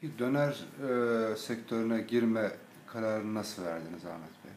Peki Döner e, sektörüne girme kararını nasıl verdiniz Ahmet Bey?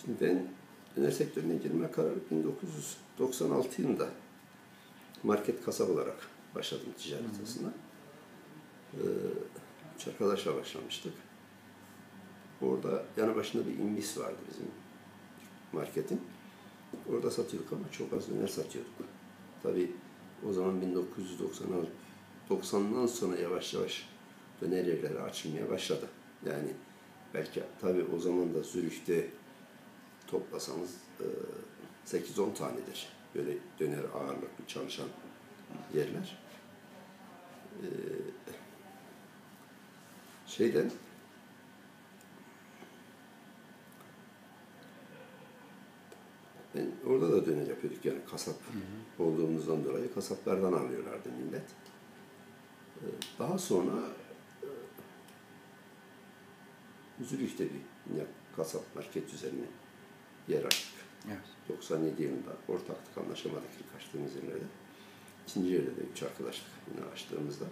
Şimdi ben döner sektörüne girme kararı 1996 yılında market kasap olarak başladım ticaret aslında. Ee, üç arkadaşla başlamıştık. Orada yanı başında bir imbis vardı bizim marketin. Orada satıyorduk ama çok az döner satıyorduk. Tabii o zaman 1996 90'dan sonra yavaş yavaş döner yerleri açılmaya başladı. Yani belki tabii o zaman da Zürih'te toplasanız e, 8-10 tanedir. Böyle döner ağırlıklı çalışan yerler. E, şeyden ben orada da döner yapıyorduk yani kasap olduğumuzdan dolayı kasaplardan alıyorlardı millet. Daha sonra e, Zürih'te bir yine kasap market üzerine yer açtık. Evet. 97 yılında ortaklık anlaşamadık ilk açtığımız yerlerde. İkinci yerde de üç arkadaşlık yine açtığımızda.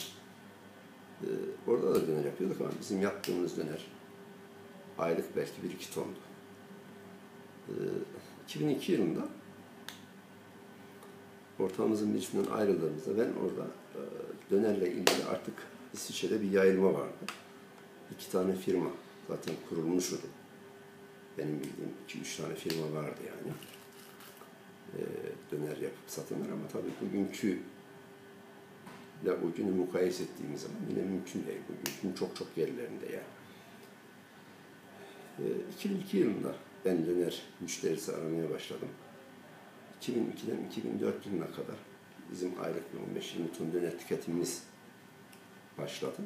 Ee, orada da döner yapıyorduk ama bizim yaptığımız döner aylık belki 1-2 tondu. Ee, 2002 yılında ortağımızın birisinden ayrıldığımızda ben orada e, dönerle ilgili artık İsviçre'de bir yayılma vardı. İki tane firma zaten kurulmuştu. Benim bildiğim iki üç tane firma vardı yani. Ee, döner yapıp satanlar ama tabii bugünkü ile o günü mukayese ettiğimiz zaman yine mümkün değil. Bugünkü çok çok yerlerinde yani. Ee, 2002 yılında ben döner müşterisi aramaya başladım. 2002'den 2004 yılına kadar bizim aylık bir 15-20 ton döner tüketimimiz başladı.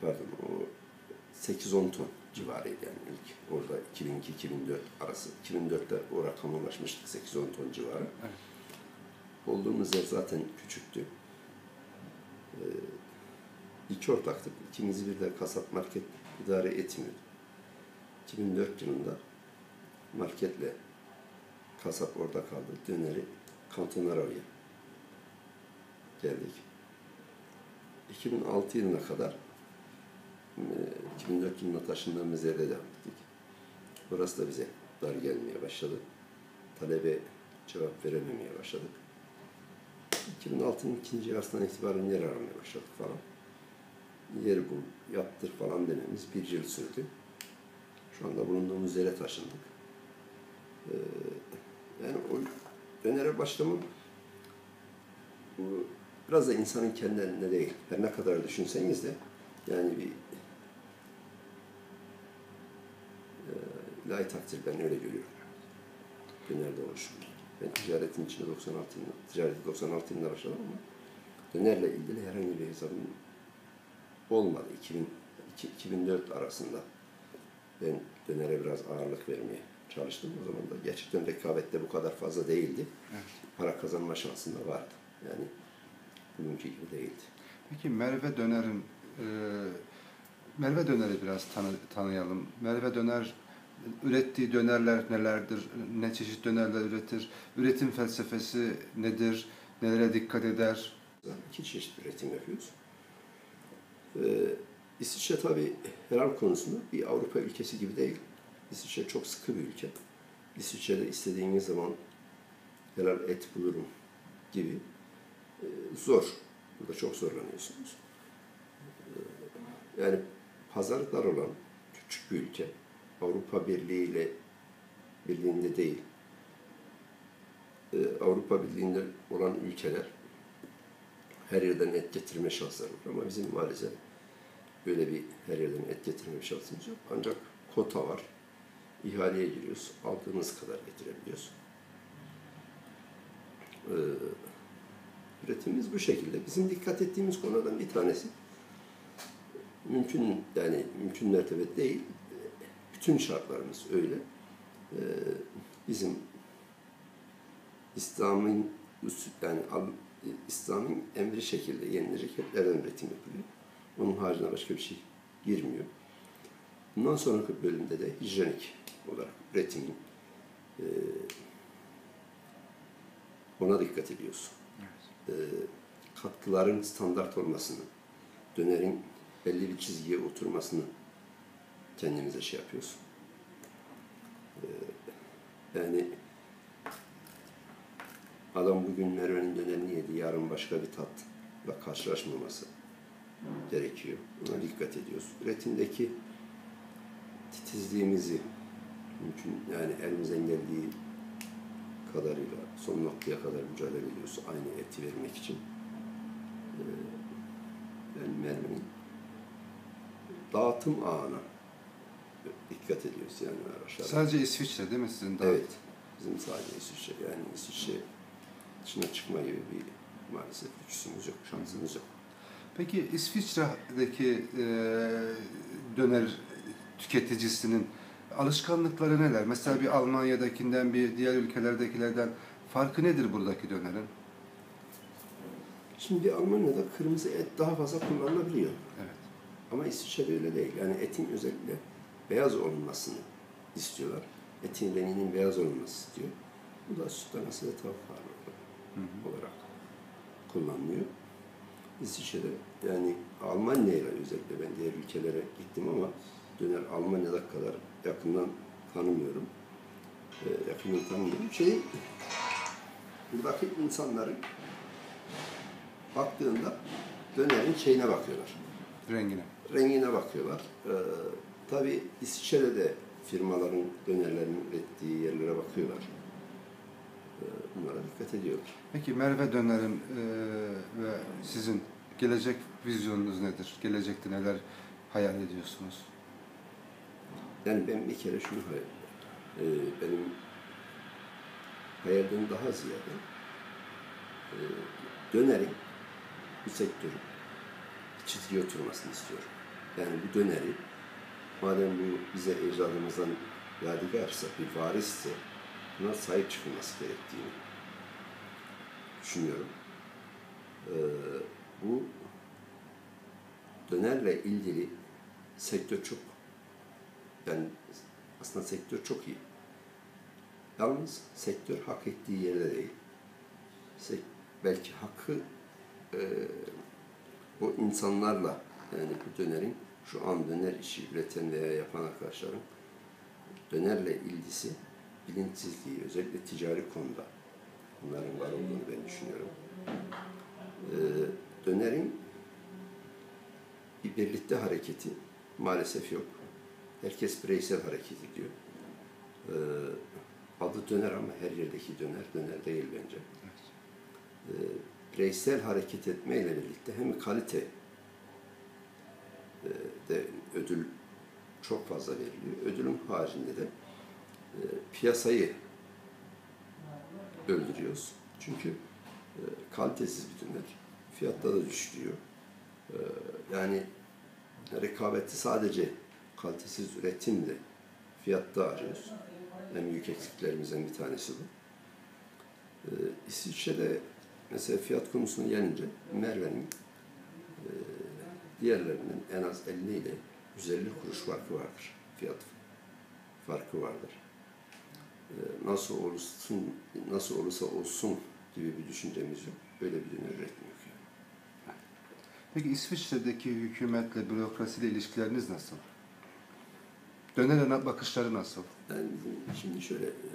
Pardon, o 8-10 ton civarıydı yani ilk. Orada 2002-2004 arası. 2004'te o rakama ulaşmıştık 8-10 ton civarı. Evet. Olduğumuz yer zaten küçüktü. Ee, iki ortaktık. İkimiz bir de kasap market idare etmiyordu. 2004 yılında marketle kasap orada kaldı. Döneri Kantonaro'ya geldik. 2006 yılına kadar e, 2004 yılında taşındığımız yerde devam ettik. Burası da bize dar gelmeye başladı. Talebe cevap verememeye başladık. 2006'nın ikinci yarısından itibaren yer aramaya başladık falan. Yer bul, yaptır falan dememiz bir yıl sürdü. Şu anda bulunduğumuz yere taşındık. Ee, yani o dönere başlamam bu biraz da insanın kendi elinde değil. Her ne kadar düşünseniz de yani bir e, ilahi takdir ben öyle görüyorum. Dönerde oluşum. Ben ticaretin içinde 96 yılında, ticareti 96 yılında başladım ama dönerle ilgili herhangi bir hesabım olmadı. 2000, 2004 arasında ben dönere biraz ağırlık vermeye çalıştım. O zaman da gerçekten rekabette bu kadar fazla değildi. Evet. Para kazanma şansında vardı. Yani bugünkü gibi değildi. Peki Merve Döner'in e, Merve Döner'i biraz tanı, tanıyalım. Merve Döner ürettiği dönerler nelerdir? Ne çeşit dönerler üretir? Üretim felsefesi nedir? Nelere dikkat eder? İki çeşit üretim yapıyoruz. Ee, İsviçre tabii helal konusunda bir Avrupa ülkesi gibi değil. İsviçre çok sıkı bir ülke. İsviçre'de istediğiniz zaman helal et bulurum gibi e, zor. Burada çok zorlanıyorsunuz. Ee, yani pazar dar olan küçük bir ülke. Avrupa Birliği ile birliğinde değil. Ee, Avrupa Birliği'nde olan ülkeler her yerden et getirme şansları var ama bizim maalesef böyle bir her yerden et getirme şansımız yok. Ancak kota var. İhaleye giriyoruz. Aldığımız kadar getirebiliyoruz. Ee, üretimimiz bu şekilde. Bizim dikkat ettiğimiz konulardan bir tanesi mümkün yani mümkün mertebe değil. Bütün şartlarımız öyle. Ee, bizim İslam'ın yani İslam'ın emri şekilde yenilecek etlerden üretim yapılıyor. Onun haricinde başka bir şey girmiyor. Bundan sonraki bölümde de hijyenik olarak üretimin e, ona dikkat ediyoruz. Evet. E, katkıların standart olmasını, dönerin belli bir çizgiye oturmasını kendimize şey yapıyoruz. Ee, yani adam bugün Merve'nin dönerini yedi, yarın başka bir tatla karşılaşmaması gerekiyor. Buna dikkat ediyoruz. Üretimdeki titizliğimizi mümkün yani elimizden geldiği kadarıyla son noktaya kadar mücadele ediyoruz aynı eti vermek için. Ee, ben Merve'nin dağıtım ağına dikkat ediyoruz yani araçlara. Sadece İsviçre değil mi sizin? daha- Evet. Bizim sadece İsviçre yani İsviçre dışına çıkma gibi bir maalesef lüksümüz yok, şansımız yok. Peki İsviçre'deki e, döner tüketicisinin alışkanlıkları neler? Mesela bir Almanya'dakinden bir diğer ülkelerdekilerden farkı nedir buradaki dönerin? Şimdi Almanya'da kırmızı et daha fazla kullanılabiliyor. Evet. Ama İsviçre'de öyle değil. Yani etin özellikle beyaz olmasını istiyorlar. Etin renginin beyaz olması istiyor. Bu da süt danası ve tavuk hı. olarak kullanılıyor. İsviçre'de yani Almanya ile özellikle ben diğer ülkelere gittim ama döner Almanya'da kadar yakından tanımıyorum. Ee, yakından tanımıyorum. Şey, buradaki insanların baktığında dönerin şeyine bakıyorlar Rengine. rengine bakıyorlar. Ee, tabii İsviçre'de de firmaların dönerlerini ürettiği yerlere bakıyorlar. Ee, bunlara dikkat ediyorlar. Peki Merve Döner'in e, ve sizin gelecek vizyonunuz nedir? Gelecekte neler hayal ediyorsunuz? Yani ben bir kere şunu hayal ee, benim hayalden daha ziyade e, dönerin bu sektörün çizgiye oturmasını istiyorum. Yani bu döneri madem bu bize ecdadımızdan yadigarsa, bir varisse buna sahip çıkılması gerektiğini düşünüyorum. Ee, bu dönerle ilgili sektör çok yani aslında sektör çok iyi. Yalnız sektör hak ettiği yerde değil. Sek- belki hakkı e, o insanlarla yani bu dönerin şu an döner işi üreten veya yapan arkadaşların dönerle ilgisi bilinçsizliği özellikle ticari konuda bunların var olduğunu ben düşünüyorum. Ee, dönerin bir birlikte hareketi maalesef yok. Herkes bireysel hareket ediyor. Ee, adı döner ama her yerdeki döner döner değil bence. Ee, bireysel hareket etmeyle birlikte hem kalite e, de ödül çok fazla veriliyor. Ödülün haricinde de e, piyasayı öldürüyoruz. Çünkü e, kalitesiz bir döner fiyatta da düşürüyor. E, yani rekabeti sadece kalitesiz üretimle fiyatta arıyoruz. En büyük eksiklerimizden bir tanesi bu. E, İsviçre'de mesela fiyat konusuna gelince Merve'nin e, diğerlerinin en az 50 ile 150 kuruş farkı vardır. Fiyat farkı vardır. E, nasıl olursun, nasıl olursa olsun gibi bir düşüncemiz yok. Böyle bir döner üretmiyor. Yani. Peki İsviçre'deki hükümetle, bürokrasiyle ilişkileriniz nasıl? Dönere bakışları nasıl? Bizim şimdi şöyle e,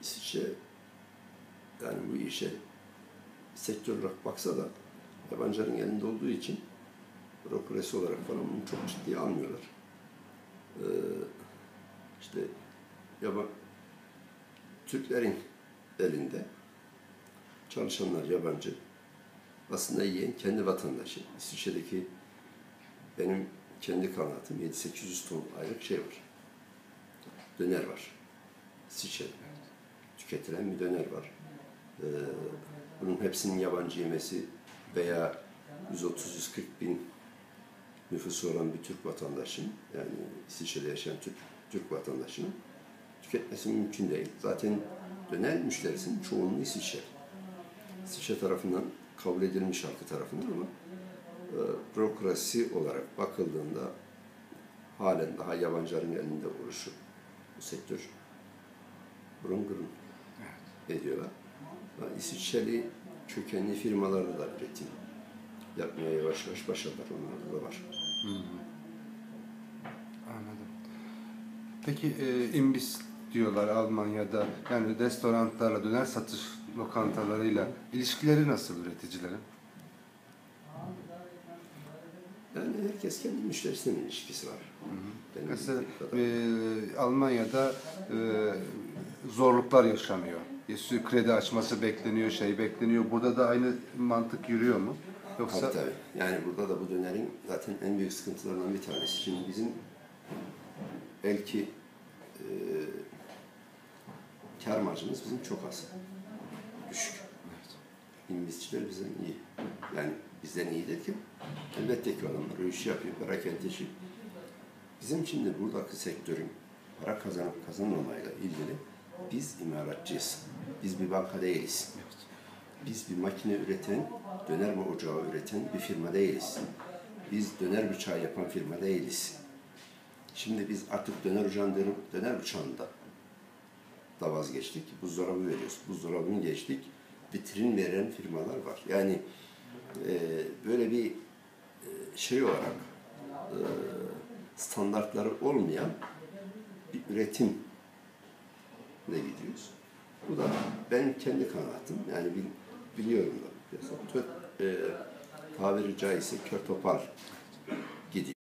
İsviçre yani bu işe sektör olarak baksa da yabancıların elinde olduğu için bürokrasi olarak falan bunu çok ciddiye almıyorlar. Ee, işte Türklerin elinde çalışanlar yabancı aslında yiyen kendi vatandaşı. İsviçre'deki benim kendi kanaatim 7-800 ton aylık şey var. Döner var. İsviçre'de. Tüketilen bir döner var. Ee, bunun hepsinin yabancı yemesi veya 130-140 bin nüfusu olan bir Türk vatandaşının yani İsviçre'de yaşayan Türk, Türk vatandaşının tüketmesi mümkün değil. Zaten döner müşterisinin çoğunluğu İsviçre. İsviçre tarafından kabul edilmiş halkı tarafından ama bürokrasi olarak bakıldığında halen daha yabancıların elinde oluşu bu sektör burun burun ediyorlar. Yani İsviçreli kökenli firmalarda da üretim yapmaya yavaş yavaş başladılar. Onlarda da var. Anladım. Peki e, imbis diyorlar Almanya'da. Yani restoranlarla, döner satış lokantalarıyla ilişkileri nasıl üreticilerin? Yani herkes kendi müşterisinin ilişkisi var. Benim Mesela bildiğim kadarıyla. e, Almanya'da e, zorluklar yaşanıyor. Su kredi açması bekleniyor, şey bekleniyor. Burada da aynı mantık yürüyor mu? Yoksa Tabii tabii. Yani burada da bu dönerin zaten en büyük sıkıntılarından bir tanesi. Şimdi bizim belki e, kar marjımız bizim çok az. Düşük. İmbisçiler bizden iyi. Yani bizden iyi derken elbette ki adamlar o işi yapıyor, perakende işi. Bizim şimdi buradaki sektörün para kazanıp kazanmamayla ilgili biz imalatçıyız. Biz bir banka değiliz. Biz bir makine üreten, döner mi ocağı üreten bir firma değiliz. Biz döner bıçağı yapan firma değiliz. Şimdi biz artık döner ocağın döner, bıçağında da vazgeçtik. Buzdolabı veriyoruz. Buzdolabını geçtik. Vitrin veren firmalar var. Yani e, böyle bir şey olarak e, standartları olmayan bir üretim ne gidiyoruz. Bu da benim kendi kanaatim. Yani bil- biliyorum da. Mesela tö- e, tabiri caizse kör topal gidiyor.